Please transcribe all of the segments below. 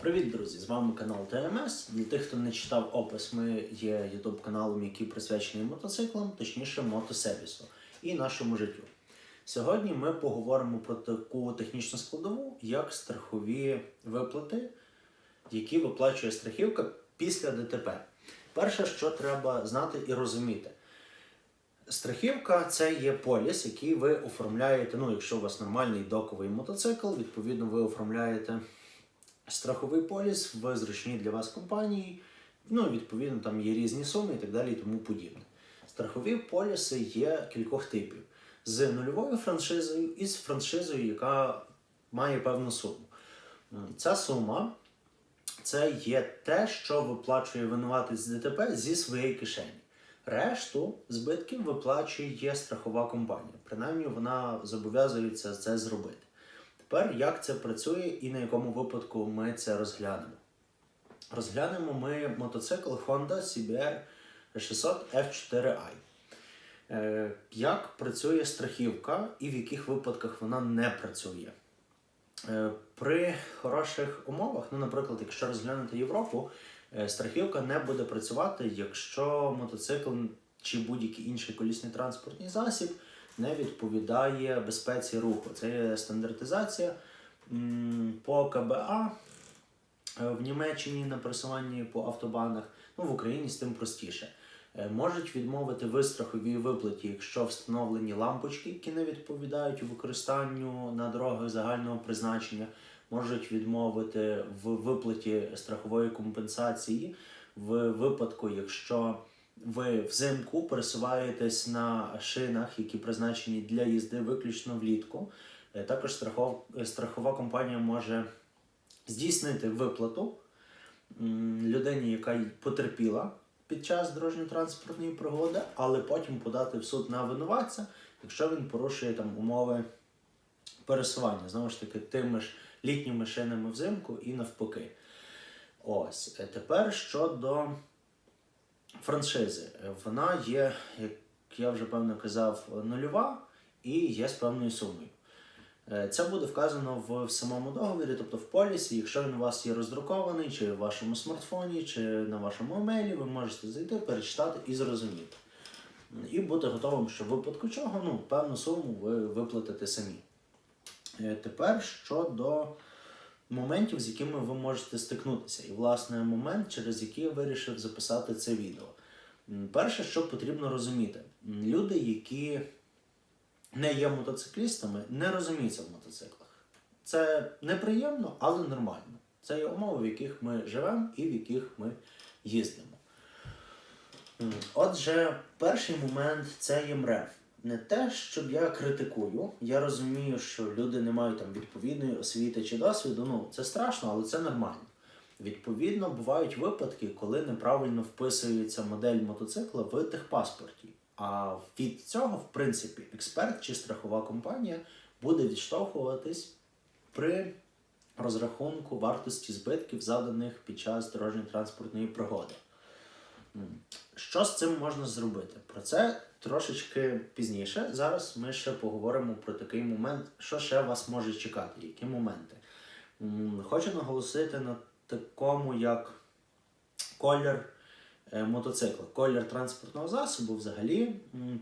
Привіт, друзі! З вами канал ТМС. Для тих, хто не читав опис, ми є ютуб каналом, який присвячений мотоциклам, точніше мотосервісу і нашому життю. Сьогодні ми поговоримо про таку технічну складову, як страхові виплати, які виплачує страхівка після ДТП. Перше, що треба знати і розуміти. Страхівка це є поліс, який ви оформляєте. Ну, якщо у вас нормальний доковий мотоцикл, відповідно, ви оформляєте страховий поліс в зручній для вас компанії. Ну, відповідно, там є різні суми і так далі і тому подібне. Страхові поліси є кількох типів: з нульовою франшизою і з франшизою, яка має певну суму. Ця сума це є те, що виплачує винуватець ДТП зі своєї кишені. Решту збитків виплачує страхова компанія. Принаймні вона зобов'язується це зробити. Тепер як це працює і на якому випадку ми це розглянемо? Розглянемо ми мотоцикл Honda CBR 600 F4i. Е, Як працює страхівка і в яких випадках вона не працює? Е, При хороших умовах, ну, наприклад, якщо розглянути Європу, е, страхівка не буде працювати, якщо мотоцикл чи будь-який інший колісний транспортний засіб не відповідає безпеці руху. Це є стандартизація по КБА е, в Німеччині на пересуванні по автобанах, ну в Україні з тим простіше. Е, Можуть відмовити в страховій виплаті, якщо встановлені лампочки, які не відповідають використанню на дорогах загального призначення. Можуть відмовити в виплаті страхової компенсації в випадку, якщо ви взимку пересуваєтесь на шинах, які призначені для їзди виключно влітку. Е, Також страхов, страхова компанія може здійснити виплату людині, яка потерпіла під час дорожньо-транспортної пригоди, але потім подати в суд на винуватця, якщо він порушує там умови пересування. Знову ж таки, тими ж літніми шинами взимку і навпаки. Ось Е, тепер щодо франшизи. Вона є, як я вже певно казав, нульова і є з певною сумою. Е, Це буде вказано в самому договорі, тобто в полісі. Якщо він у вас є роздрукований, чи в вашому смартфоні, чи на вашому емейлі, ви можете зайти, перечитати і зрозуміти. І бути готовим, що в випадку чого ну, певну суму ви виплатите самі. Е, Тепер щодо моментів, з якими ви можете стикнутися. І, власне, момент, через який я вирішив записати це відео. Перше, що потрібно розуміти, люди, які не є мотоциклістами, не розуміються в мотоциклах. Це неприємно, але нормально. Це є умови, в яких ми живемо і в яких ми їздимо. Отже, перший момент це є МРЕВ. Не те, щоб я критикую. Я розумію, що люди не мають там відповідної освіти чи досвіду. Ну, це страшно, але це нормально. Відповідно, бувають випадки, коли неправильно вписується модель мотоцикла в техпаспорті. А від цього, в принципі, експерт чи страхова компанія буде відштовхуватись при розрахунку вартості збитків, заданих під час дорожньо-транспортної пригоди. Що з цим можна зробити? Про це трошечки пізніше. Зараз ми ще поговоримо про такий момент, що ще вас може чекати, які моменти. Хочу наголосити на такому, як колір е, мотоцикла. Колір транспортного засобу взагалі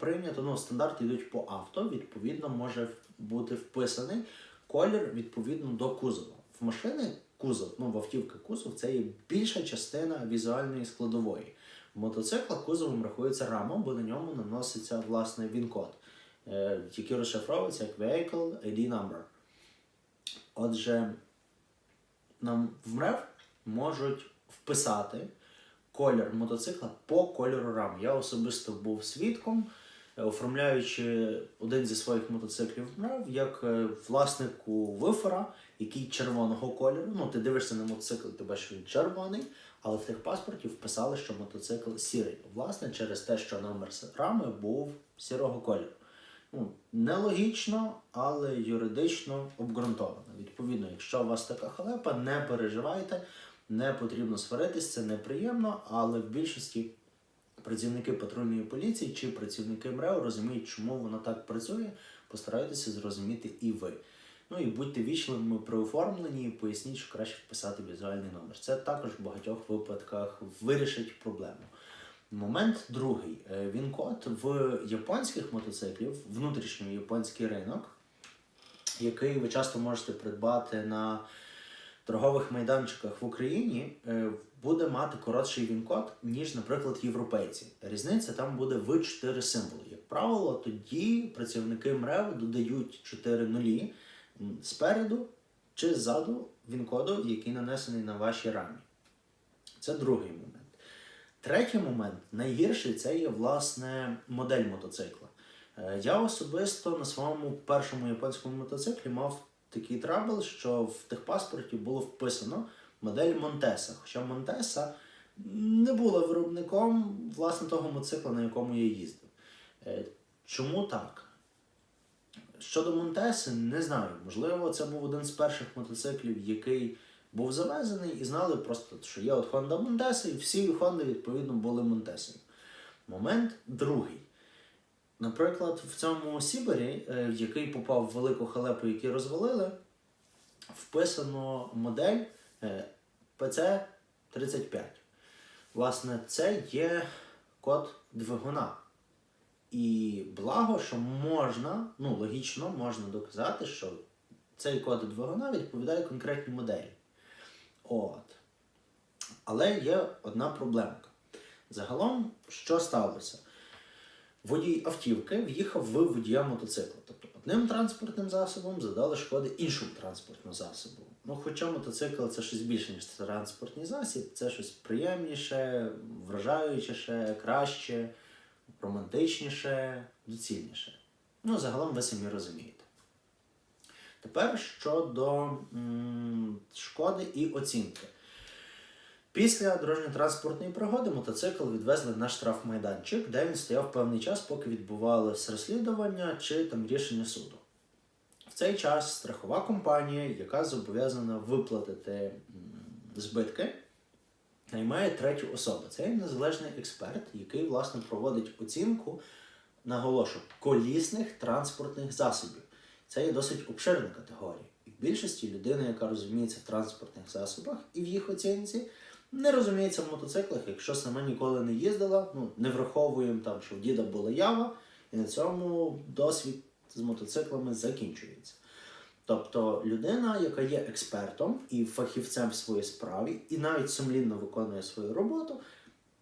прийнято. Ну, стандарти йдуть по авто, відповідно, може бути вписаний колір відповідно до кузова. В машини кузов, ну в автівки кузов це є більша частина візуальної складової. В мотоциклах кузовом рахується рама, бо на ньому наноситься власне він-код, е, який розшифровується як Vehicle ID Number. Отже, нам в МРЕВ можуть вписати колір мотоцикла по кольору рами. Я особисто був свідком, е, оформляючи один зі своїх мотоциклів в МРЕВ, як е, власнику вифора, який червоного кольору. Ну, ти дивишся на мотоцикл, ти бачиш, він червоний, але в тих паспорті вписали, що мотоцикл сірий. Власне, через те, що номер рами був сірого кольору. Ну, нелогічно, але юридично обґрунтовано. Відповідно, якщо у вас така халепа, не переживайте, не потрібно сваритись, це неприємно, але в більшості працівники патрульної поліції чи працівники МРЕО розуміють, чому воно так працює. Постарайтеся зрозуміти і ви. Ну і будьте вічливими при оформленні, поясніть, що краще вписати візуальний номер. Це також в багатьох випадках вирішить проблему. Момент другий. Е, Він-код в японських мотоциклів, внутрішній японський ринок, який ви часто можете придбати на торгових майданчиках в Україні, е, буде мати коротший він-код, ніж, наприклад, європейці. Різниця там буде в 4 символи. Як правило, тоді працівники МРЕВ додають 4 нулі спереду чи ззаду він-коду, який нанесений на вашій рамі. Це другий момент. Третій момент, найгірший, це є власне модель мотоцикла. Е, Я особисто на своєму першому японському мотоциклі мав такий трабл, що в техпаспорті було вписано модель Монтеса. Хоча Монтеса не була виробником власне того мотоцикла, на якому я їздив. Е, Чому так? Щодо Монтеси, не знаю. Можливо, це був один з перших мотоциклів, який був завезений, і знали просто, що є от Honda Montesa, і всі Honda, відповідно, були Монтесою. Момент другий. Наприклад, в цьому Сібері, е, в який попав в велику халепу, які розвалили, вписано модель е, PC35. Власне, це є код двигуна. І благо, що можна, ну логічно, можна доказати, що цей код двигуна відповідає конкретній моделі. От. Але є одна проблемка. Загалом, що сталося? Водій автівки в'їхав в водія мотоцикла. Тобто одним транспортним засобом задали шкоди іншому транспортному засобу. Ну, хоча мотоцикл це щось більше, ніж транспортний засіб, це щось приємніше, вражаючіше, краще, романтичніше, доцільніше. Ну, загалом ви самі розумієте. Тепер щодо шкоди і оцінки. Після дорожньо-транспортної пригоди мотоцикл відвезли на штрафмайданчик, де він стояв певний час, поки відбувалося розслідування чи там рішення суду. В цей час страхова компанія, яка зобов'язана виплатити збитки, наймає третю особу. Це незалежний експерт, який власне проводить оцінку, наголошу, колісних транспортних засобів. Це є досить обширна категорія. І в більшості людина, яка розуміється в транспортних засобах і в їх оцінці, не розуміється в мотоциклах, якщо сама ніколи не їздила, ну не враховуємо там, що в діда була ява, і на цьому досвід з мотоциклами закінчується. Тобто людина, яка є експертом і фахівцем в своїй справі, і навіть сумлінно виконує свою роботу,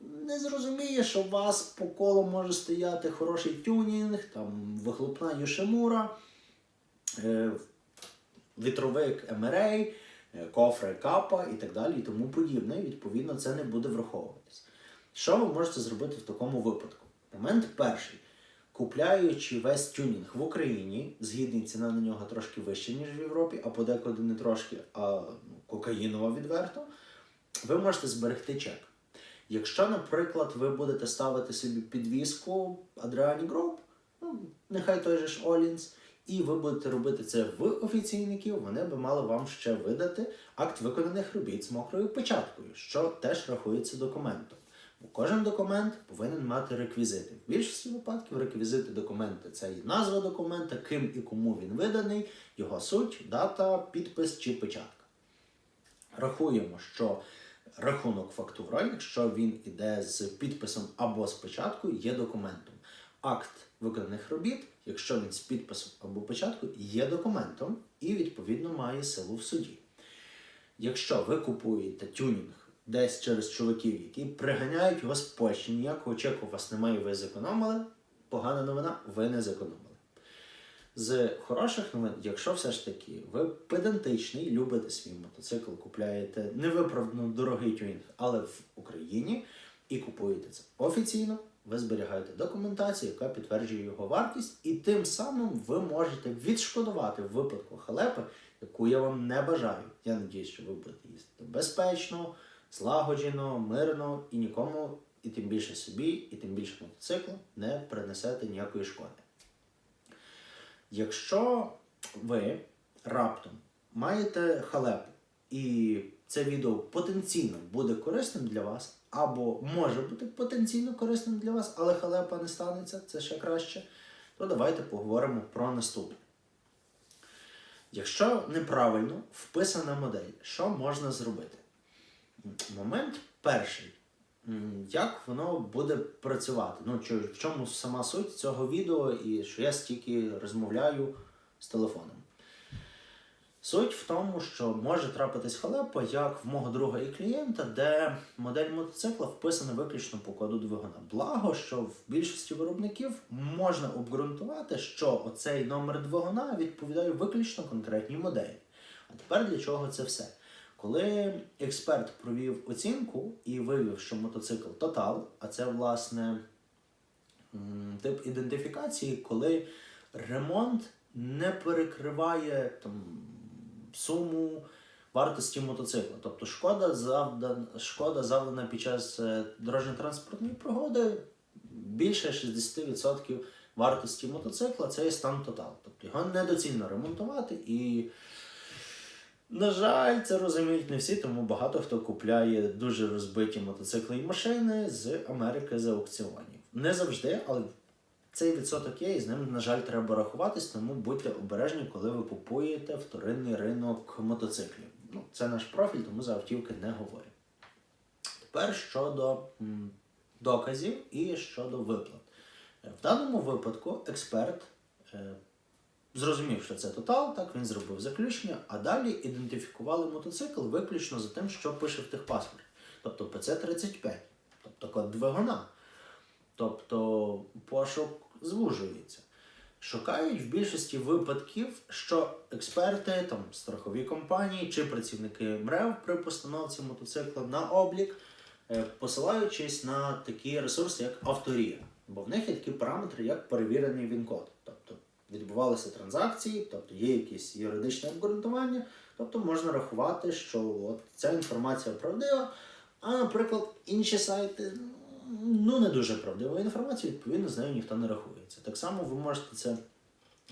не зрозуміє, що у вас по колу може стояти хороший тюнінг, там вихлопна Юшимура, е, вітровик МРА, кофри капа і так далі, і тому подібне. Відповідно, це не буде враховуватись. Що ви можете зробити в такому випадку? Момент перший. Купляючи весь тюнінг в Україні, згідний ціна на нього трошки вища, ніж в Європі, а подекуди не трошки, а ну, кокаїнова відверто, ви можете зберегти чек. Якщо, наприклад, ви будете ставити собі підвіску Adriani Group, ну, нехай той же ж Олінс, і ви будете робити це в офіційників, вони би мали вам ще видати акт виконаних робіт з мокрою печаткою, що теж рахується документом. Бо кожен документ повинен мати реквізити. В більшості випадків реквізити документа це і назва документа, ким і кому він виданий, його суть, дата, підпис чи печатка. Рахуємо, що рахунок фактура, якщо він іде з підписом або з печаткою, є документом. Акт виконаних робіт, якщо він з підписом або печаткою, є документом і відповідно має силу в суді. Якщо ви купуєте тюнінг десь через чоловіків, які приганяють його з Польщі, ніякого чеку у вас немає, ви зекономили. Погана новина, ви не зекономили. З хороших новин, якщо все ж таки ви педантичний, любите свій мотоцикл, купляєте невиправдано дорогий тюнінг, але в Україні і купуєте це офіційно, ви зберігаєте документацію, яка підтверджує його вартість, і тим самим ви можете відшкодувати в випадку халепи, яку я вам не бажаю. Я надіюсь, що ви будете їздити безпечно, злагоджено, мирно і нікому, і тим більше собі, і тим більше мотоциклу не принесете ніякої шкоди. Якщо ви раптом маєте халепу, і це відео потенційно буде корисним для вас, або може бути потенційно корисним для вас, але халепа не станеться, це ще краще, то давайте поговоримо про наступне. Якщо неправильно вписана модель, що можна зробити? Момент перший. Як воно буде працювати? Ну, чи, в чому сама суть цього відео і що я стільки розмовляю з телефоном? Суть в тому, що може трапитись халепа, як в мого друга і клієнта, де модель мотоцикла вписана виключно по коду двигуна. Благо, що в більшості виробників можна обґрунтувати, що оцей номер двигуна відповідає виключно конкретній моделі. А тепер для чого це все? Коли експерт провів оцінку і виявив, що мотоцикл Total, а це власне тип ідентифікації, коли ремонт не перекриває там, суму вартості мотоцикла. Тобто шкода завдана, шкода завдана під час е, дорожньо-транспортної пригоди більше 60% вартості мотоцикла це є стан Total. Тобто його недоцільно ремонтувати і. На жаль, це розуміють не всі, тому багато хто купляє дуже розбиті мотоцикли і машини з Америки за аукціонів. Не завжди, але цей відсоток є, і з ним, на жаль, треба рахуватись, тому будьте обережні, коли ви купуєте вторинний ринок мотоциклів. Ну, це наш профіль, тому за автівки не говорю. Тепер щодо м, доказів і щодо виплат. Е, В даному випадку експерт е, зрозумів, що це тотал, так він зробив заключення, а далі ідентифікували мотоцикл виключно за тим, що пише в техпаспорті. Тобто ПЦ-35, тобто код двигуна. Тобто пошук звужується. Шукають в більшості випадків, що експерти, там, страхові компанії чи працівники МРЕВ при постановці мотоцикла на облік, е, посилаючись на такі ресурси, як авторія. Бо в них є такі параметри, як перевірений він-код. Відбувалися транзакції, тобто є якесь юридичне обґрунтування, тобто можна рахувати, що от ця інформація правдива, а, наприклад, інші сайти ну не дуже правдива інформація, відповідно, з нею ніхто не рахується. Так само ви можете це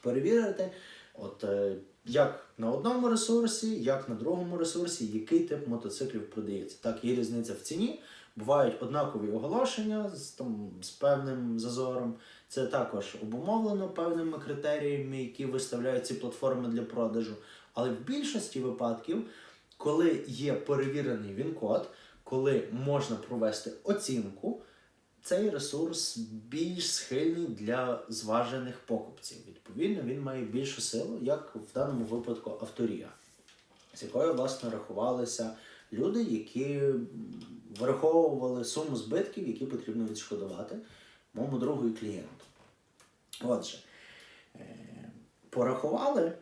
перевірити, от е, як на одному ресурсі, як на другому ресурсі, який тип мотоциклів продається. Так, є різниця в ціні. Бувають однакові оголошення з, там, з певним зазором. Це також обумовлено певними критеріями, які виставляють ці платформи для продажу. Але в більшості випадків, коли є перевірений він-код, коли можна провести оцінку, цей ресурс більш схильний для зважених покупців. Відповідно, він має більшу силу, як в даному випадку авторія, з якою власне рахувалися люди, які враховували суму збитків, які потрібно відшкодувати моєму другу і клієнту. Отже, е, порахували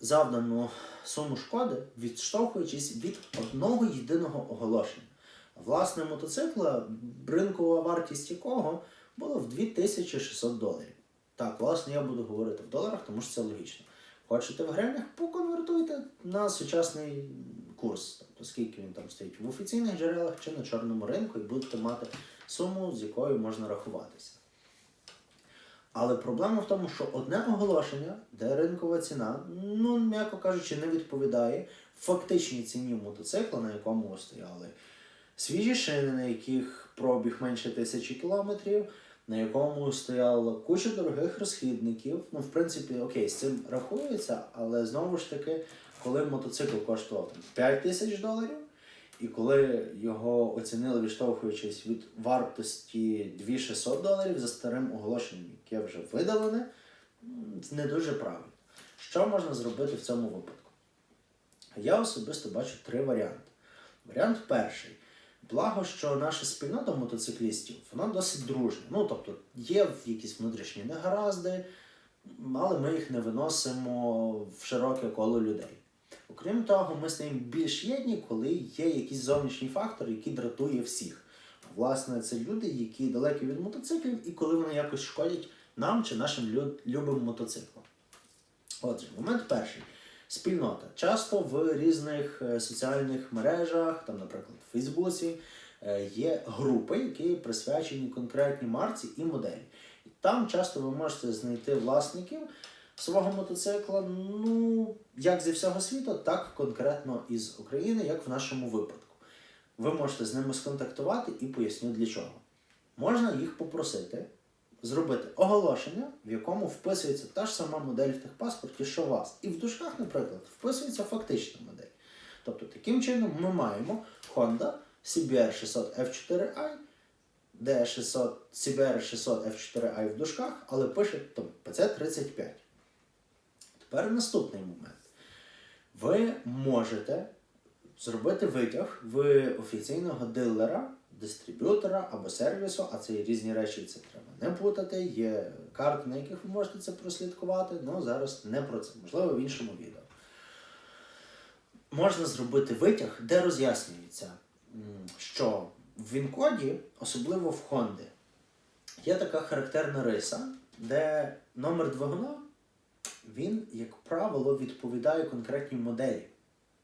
завдану суму шкоди, відштовхуючись від одного єдиного оголошення. Власне, мотоцикла, ринкова вартість якого була в 2600 доларів. Так, власне, я буду говорити в доларах, тому що це логічно. Хочете в гривнях, поконвертуйте на сучасний курс, тобто скільки він там стоїть в офіційних джерелах чи на чорному ринку, і будете мати суму, з якою можна рахуватися. Але проблема в тому, що одне оголошення, де ринкова ціна, ну, м'яко кажучи, не відповідає фактичній ціні мотоцикла, на якому стояли. Свіжі шини, на яких пробіг менше тисячі кілометрів, на якому стояла куча дорогих розхідників. Ну, в принципі, окей, з цим рахується, але знову ж таки, коли мотоцикл коштував там, 5 тисяч доларів, і коли його оцінили, відштовхуючись від вартості 2600 доларів за старим оголошенням, яке вже видалене, це не дуже правильно. Що можна зробити в цьому випадку? Я особисто бачу три варіанти. Варіант перший. Благо, що наша спільнота мотоциклістів вона досить дружна. Ну, тобто, є якісь внутрішні негаразди, але ми їх не виносимо в широке коло людей. Окрім того, ми стаємо більш єдні, коли є якийсь зовнішній фактор, який дратує всіх. Власне, це люди, які далекі від мотоциклів, і коли вони якось шкодять нам чи нашим лю- любим мотоциклам. Отже, момент перший. Спільнота. Часто в різних е, соціальних мережах, там, наприклад, в Фейсбуці, е, є групи, які присвячені конкретній марці і моделі. І там часто ви можете знайти власників свого мотоцикла, ну, як зі всього світу, так конкретно із України, як в нашому випадку. Ви можете з ними сконтактувати і поясню для чого. Можна їх попросити зробити оголошення, в якому вписується та ж сама модель в техпаспорті, що у вас. І в дужках, наприклад, вписується фактична модель. Тобто, таким чином ми маємо Honda CBR 600 F4i, D600, CBR 600 F4i в дужках, але пише там PC35. Тепер наступний момент. Ви можете зробити витяг в офіційного дилера, дистриб'ютора або сервісу, а це є різні речі, це треба не путати. Є карти, на яких ви можете це прослідкувати, але зараз не про це, можливо, в іншому відео. Можна зробити витяг, де роз'яснюється, що в Вінкоді, особливо в Honda, є така характерна риса, де номер двигуна, він, як правило, відповідає конкретній моделі.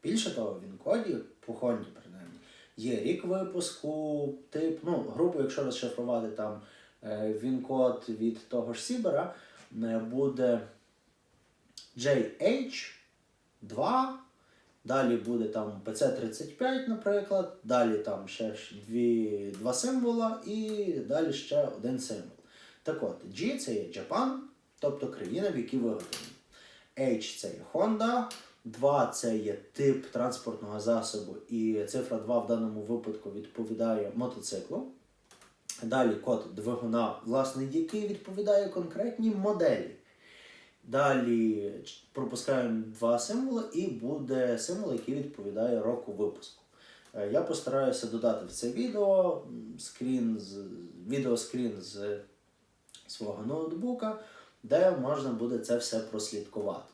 Більше того, в Вінкоді, по Honda принаймні, є рік випуску, тип, ну, грубо, якщо розшифрувати там е, він-код від того ж Сібера, е, буде JH2, далі буде там PC35, наприклад, далі там ще дві, два символа і далі ще один символ. Так от, G це є Japan, тобто країна, в якій виготовлені. H це є Honda, 2 це є тип транспортного засобу, і цифра 2 в даному випадку відповідає мотоциклу. Далі код двигуна, власне, який відповідає конкретній моделі. Далі пропускаємо два символи, і буде символ, який відповідає року випуску. Е, Я постараюся додати в це відео скрін з відеоскрін з свого ноутбука, де можна буде це все прослідкувати.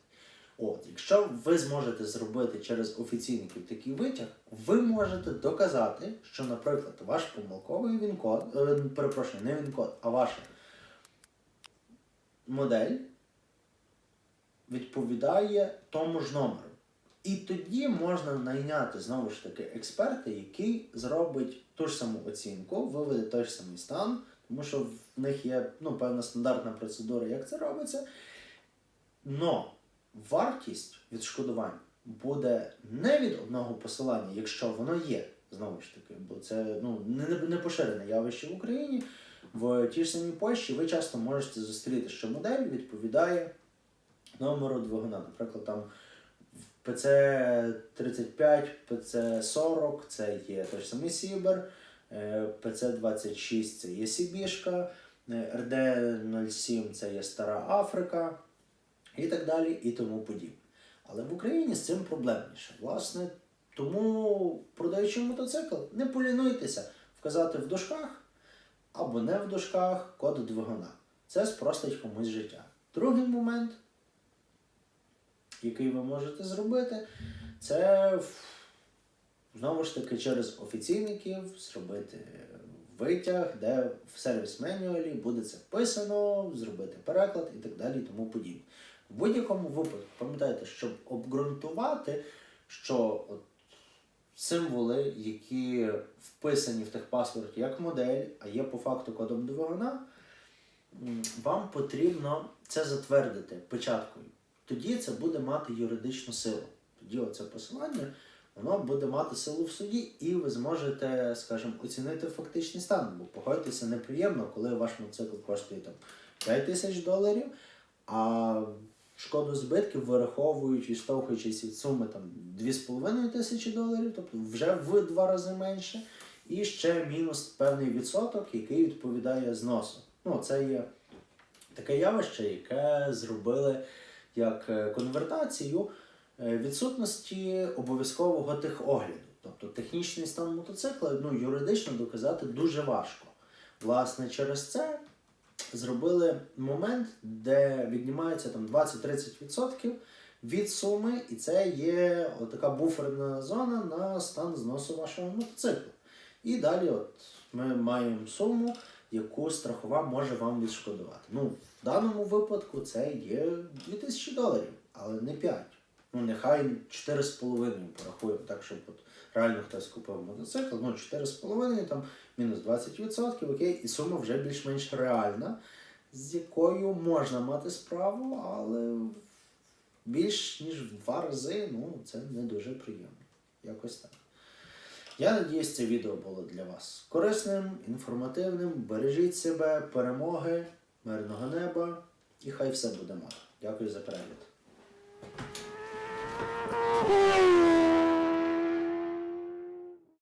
От, якщо ви зможете зробити через офіційників такий витяг, ви можете доказати, що, наприклад, ваш помилковий він-код, е, перепрошую, не він-код, а ваша модель відповідає тому ж номеру. І тоді можна найняти знову ж таки експерта, який зробить ту ж саму оцінку, виведе той ж самий стан, тому що в них є ну, певна стандартна процедура, як це робиться. Но вартість відшкодувань буде не від одного посилання, якщо воно є, знову ж таки, бо це ну, не, не поширене явище в Україні. В тій ж самій Польщі ви часто можете зустріти, що модель відповідає номеру двигуна. Наприклад, там в PC35, PC40 це є той самий Сібер, е, PC26 це є Сібішка, е, RD07 це є Стара Африка і так далі, і тому подібне. Але в Україні з цим проблемніше. Власне, тому, продаючи мотоцикл, не полінуйтеся вказати в дужках або не в дужках код двигуна. Це спростить комусь життя. Другий момент, який ви можете зробити, це знову ж таки через офіційників зробити витяг, де в сервіс менюалі буде це вписано, зробити переклад і так далі, і тому подібне. В будь-якому випадку, пам'ятайте, щоб обґрунтувати, що от символи, які вписані в техпаспорті як модель, а є по факту кодом двигуна, вам потрібно це затвердити печаткою. Тоді це буде мати юридичну силу. Тоді оце посилання воно буде мати силу в суді, і ви зможете, скажімо, оцінити фактичний стан. Бо погодьтеся неприємно, коли ваш мотоцикл коштує там 5 тисяч доларів, а шкоду збитків вираховують, відштовхуючись від суми там 2,5 тисячі доларів, тобто вже в два рази менше. І ще мінус певний відсоток, який відповідає зносу. Ну, це є таке явище, яке зробили як е, конвертацію відсутності обов'язкового техогляду. Тобто технічний стан мотоцикла ну, юридично доказати дуже важко. Власне, через це зробили момент, де віднімається там 20-30% від суми, і це є така буферна зона на стан зносу вашого мотоциклу. І далі от ми маємо суму, яку страхова може вам відшкодувати. Ну, в даному випадку це є 2000 доларів, але не 5. Ну, нехай 4,5 порахуємо, так, щоб от реально хтось купив мотоцикл, ну 4,5, там мінус 20%, окей, і сума вже більш-менш реальна, з якою можна мати справу, але більш ніж в два рази, ну, це не дуже приємно. Якось так. Я надіюсь, це відео було для вас корисним, інформативним. Бережіть себе, перемоги, мирного неба і хай все буде мир. Дякую за перегляд. Oh,